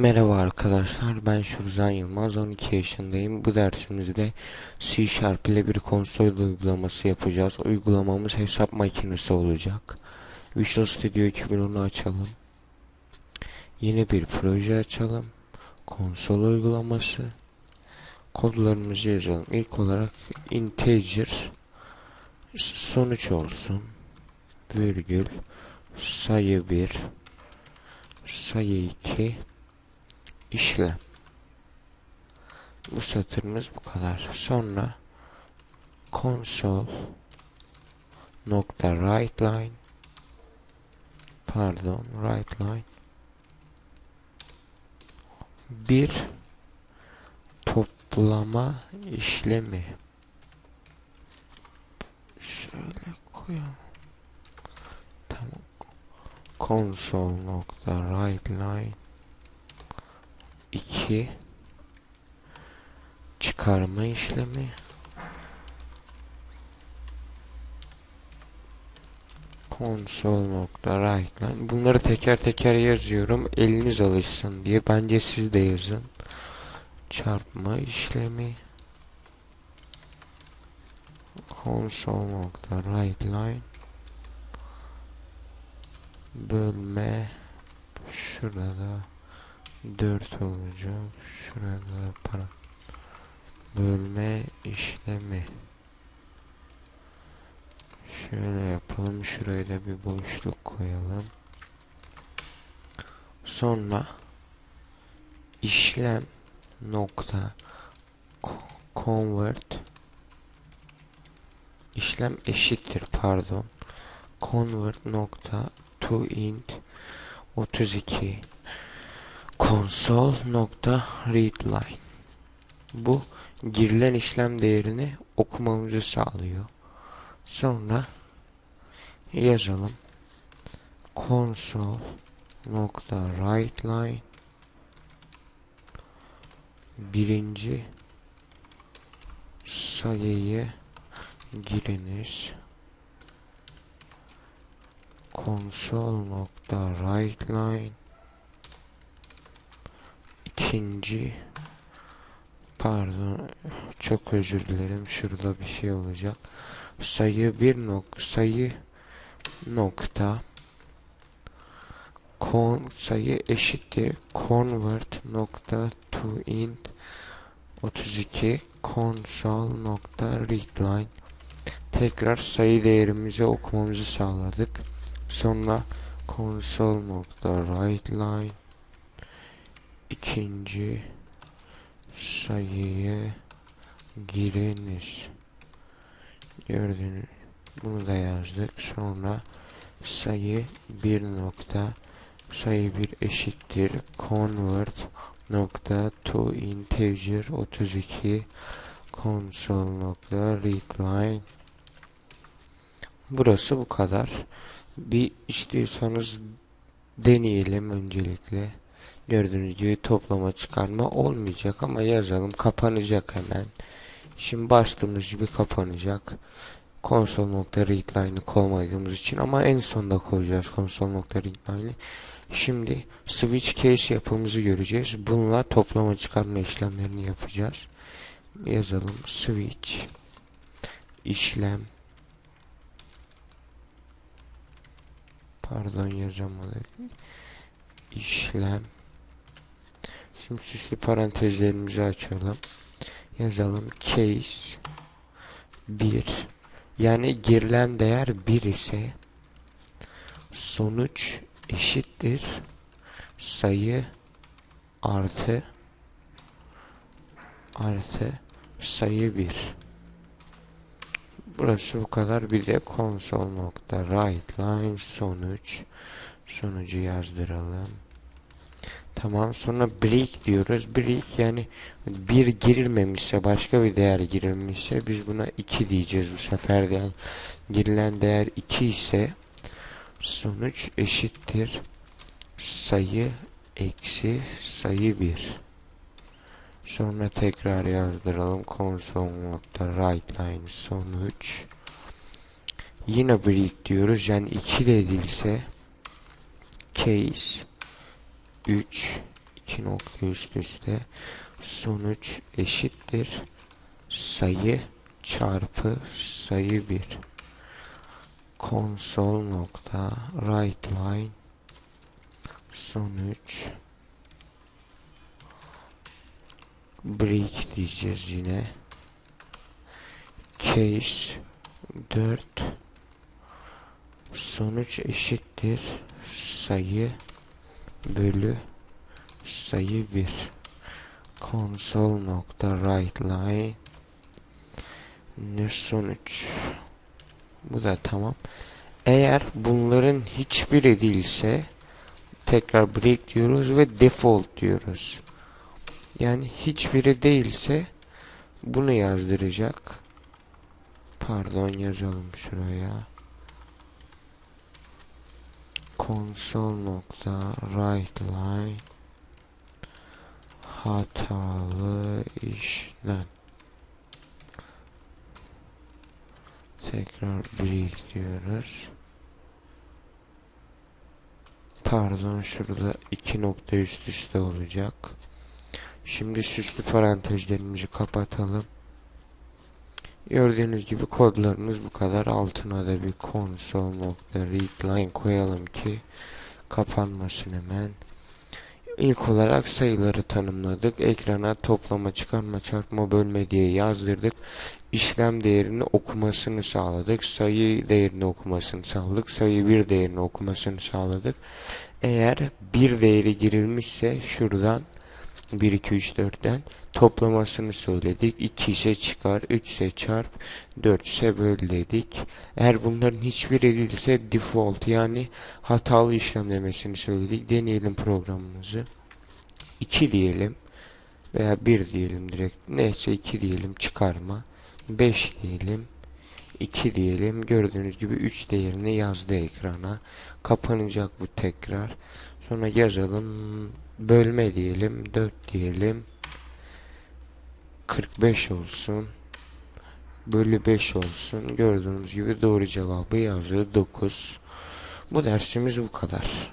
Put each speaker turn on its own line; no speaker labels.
Merhaba arkadaşlar ben Şurzan Yılmaz 12 yaşındayım. Bu dersimizde C Sharp ile bir konsol uygulaması yapacağız. Uygulamamız hesap makinesi olacak. Visual Studio 2010'u açalım. Yeni bir proje açalım. Konsol uygulaması. Kodlarımızı yazalım. İlk olarak integer sonuç olsun virgül sayı 1 sayı 2 işlem. Bu satırımız bu kadar. Sonra console nokta write line pardon write line bir toplama işlemi şöyle koyalım tamam console nokta write line 2 çıkarma işlemi. Console.writeline bunları teker teker yazıyorum. Eliniz alışsın diye. Bence siz de yazın. Çarpma işlemi. Console.writeline bölme. Şurada 4 olacak. Şurada para bölme işlemi. Şöyle yapalım. Şuraya da bir boşluk koyalım. Sonra işlem nokta convert işlem eşittir pardon convert nokta to int 32 console.readline bu girilen işlem değerini okumamızı sağlıyor. Sonra yazalım. console.writeline birinci sayıyı giriniz. console.writeline ikinci pardon çok özür dilerim şurada bir şey olacak. Sayı bir nok sayı nokta con sayı eşittir. Convert nokta to int 32 console nokta readline tekrar sayı değerimizi okumamızı sağladık. Sonra console nokta writeline ikinci sayıyı giriniz. Gördüğünüz bunu da yazdık. Sonra sayı bir nokta sayı bir eşittir convert nokta to integer 32 console nokta readline burası bu kadar bir istiyorsanız deneyelim öncelikle Gördüğünüz gibi toplama çıkarma olmayacak ama yazalım kapanacak hemen. Şimdi bastığımız gibi kapanacak. Console.readline'ı koymadığımız için ama en sonda koyacağız console.readline'ı. Şimdi switch case yapımızı göreceğiz. Bununla toplama çıkarma işlemlerini yapacağız. Yazalım switch işlem pardon yazamadık işlem Şimdi süslü parantezlerimizi açalım. Yazalım. Case 1 yani girilen değer 1 ise sonuç eşittir. Sayı artı artı sayı 1 burası bu kadar. Bir de console nokta write line sonuç. Sonucu yazdıralım Tamam sonra break diyoruz. Break yani bir girilmemişse başka bir değer girilmişse biz buna 2 diyeceğiz bu sefer. Yani girilen değer 2 ise sonuç eşittir sayı eksi sayı 1. Sonra tekrar yazdıralım console nokta write line sonuç. Yine break diyoruz. Yani 2 de edilse case 3 iki nokta üst üste. Sonuç eşittir. Sayı çarpı sayı 1 konsol nokta right line. Sonuç break diyeceğiz yine. Case 4 sonuç eşittir. Sayı bölü sayı 1 konsol nokta right line ne sonuç bu da tamam. Eğer bunların hiçbiri değilse tekrar break diyoruz ve default diyoruz. Yani hiçbiri değilse bunu yazdıracak. Pardon yazalım şuraya console nokta right line hatalı işlem. Tekrar break diyoruz. Pardon şurada iki nokta üst üste olacak. Şimdi süslü parantezlerimizi kapatalım Gördüğünüz gibi kodlarımız bu kadar. Altına da bir console nokta readline koyalım ki kapanmasın hemen. İlk olarak sayıları tanımladık. Ekrana toplama, çıkarma, çarpma, bölme diye yazdırdık. İşlem değerini okumasını sağladık. Sayı değerini okumasını sağladık. Sayı bir değerini okumasını sağladık. Eğer bir değeri girilmişse şuradan 1, 2, 3, 4'ten toplamasını söyledik. 2 ise çıkar, 3 ise çarp, 4 ise böl dedik. Eğer bunların hiçbiri değilse default yani hatalı işlem demesini söyledik. Deneyelim programımızı. 2 diyelim veya 1 diyelim direkt. Neyse 2 diyelim çıkarma. 5 diyelim. 2 diyelim. Gördüğünüz gibi 3 değerini yazdı ekrana. Kapanacak bu tekrar. Sonra yazalım. Bölme diyelim. 4 diyelim. 45 olsun. Bölü 5 olsun. Gördüğünüz gibi doğru cevabı yazdı. 9. Bu dersimiz bu kadar.